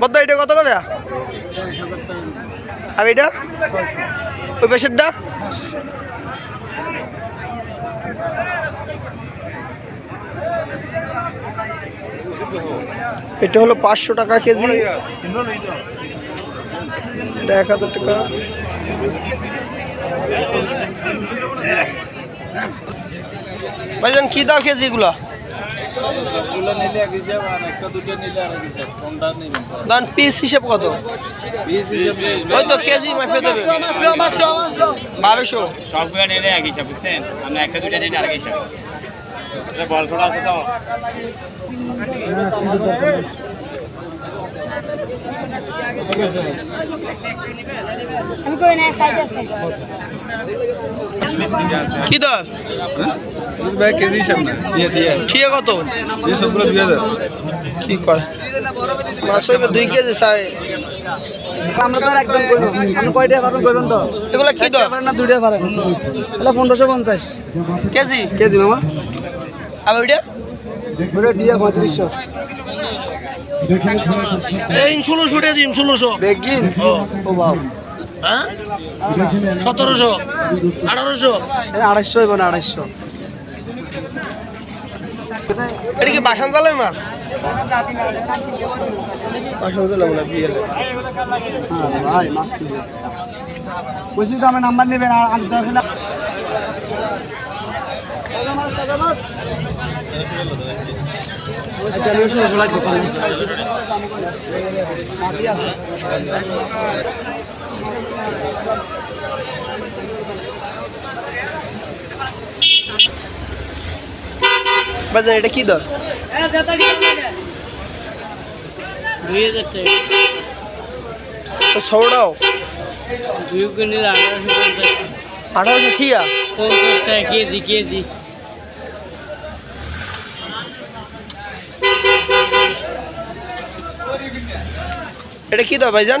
বদ্দ এটা কত করে? আর এটা? ওই পেশেরটা? এটা হলো পাঁচশো টাকা কেজি। এটা এক হাজার টাকা। ভাইজান কি দাও কেজি দান পিস হিসেব কত? পিস হিসাবে ওই তো কেজি মাপে দেবে। বারোশো। সবগুলো নিলে এক হিসাব বুঝছেন? আমরা একটা দুইটা নিলে আরেক হিসাব। বল খোলা আছে তো? আমি করি না সাইজ আছে। কি দর? ভাই কেজি হিসাব না। ঠিক আছে ঠিক আছে। ঠিক কত? এই সবগুলো দুই হাজার। কি কয়? মাছ হইবে দুই কেজি চাই। আমরা তো আর একদম করব আপনি কয়টা পাবেন করবেন তো? এগুলো কি দর? পারেন না দুইটা পারেন তাহলে পনেরোশো পঞ্চাশ। কেজি? কেজি মামা। আর ওইটা? ওটা দিয়ে পঁয়ত্রিশশো। এই ষোলোশো টাকা দিন ষোলোশো। বেগিন। ও। বাউ হ্যাঁ? সতেরোশো। আঠারোশো? আড়াইশো এবং আড়াইশো। এটা কি বাসান জালের মাছ? বাসান জালাম না বিয়ে হ্যাঁ ভাই মাছ বলছি তো আমার নাম্বার নেবেন আর আমি দশ লাখ আচ্ছা ষোলোশো লাগবে বাজান এটা কি দর? দুই হাজার টাকা। তো ছড়াও দুই কিনলে আঠারোশো পঞ্চাশ। আঠারোশো ঠিয়া? পঞ্চাশ টাকা কেজি কেজি। এটা কি দর ভাইজান?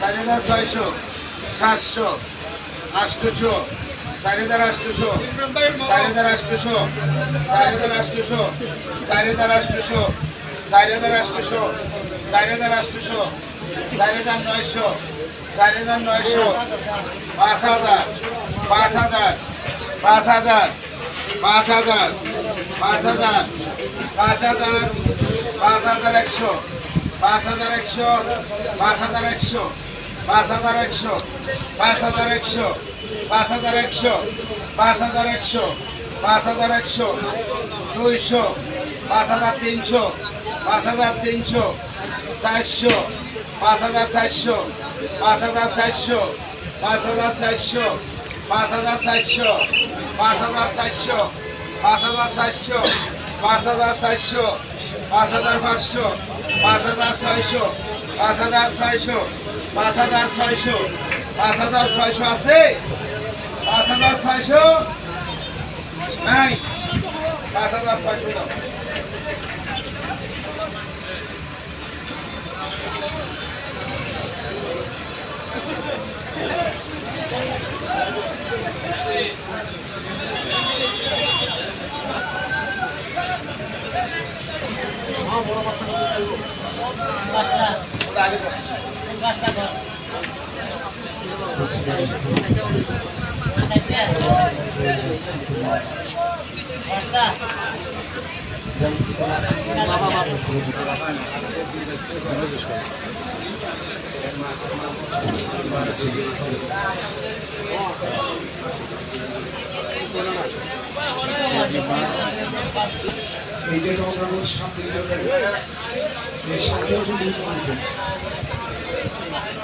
চার হাজার ছয়শো সাতশো আটশোশো চার হাজার আটশোশো চার হাজার আটশোশো চার হাজার আটশোশো চার হাজার আটশোশো চার হাজার আটশোশো চার হাজার আটশোশো চার হাজার নয়শো চার হাজার নয়শো পাঁচ হাজার পাঁচ হাজার পাঁচ হাজার পাঁচ হাজার পাঁচ হাজার পাঁচ হাজার পাঁচ হাজার একশো পাঁচ হাজার একশো পাঁচ হাজার একশো পাঁচ হাজার একশো পাঁচ হাজার একশো পাঁচ হাজার একশো পাঁচ হাজার একশো পাঁচ হাজার একশো দুইশো পাঁচ হাজার তিনশো পাঁচ হাজার তিনশো চারশো পাঁচ হাজার চারশো পাঁচ হাজার চারশো পাঁচ হাজার চারশো পাঁচ হাজার চারশো পাঁচ হাজার চারশো পাঁচ হাজার চারশো পাঁচ হাজার চারশো পাঁচ হাজার পাঁচশো পাঁচ হাজার ছয়শো পাঁচ হাজার ছয়শো পাঁচ হাজার ছয়শো। পাঁচ হাজার ছয়শো আছে? পাঁচ হাজার ছয়শো? নাই। পাঁচ হাজার ছয়শো দাও। এই যে রমজানের সামনে গেছে এই সামনে যদি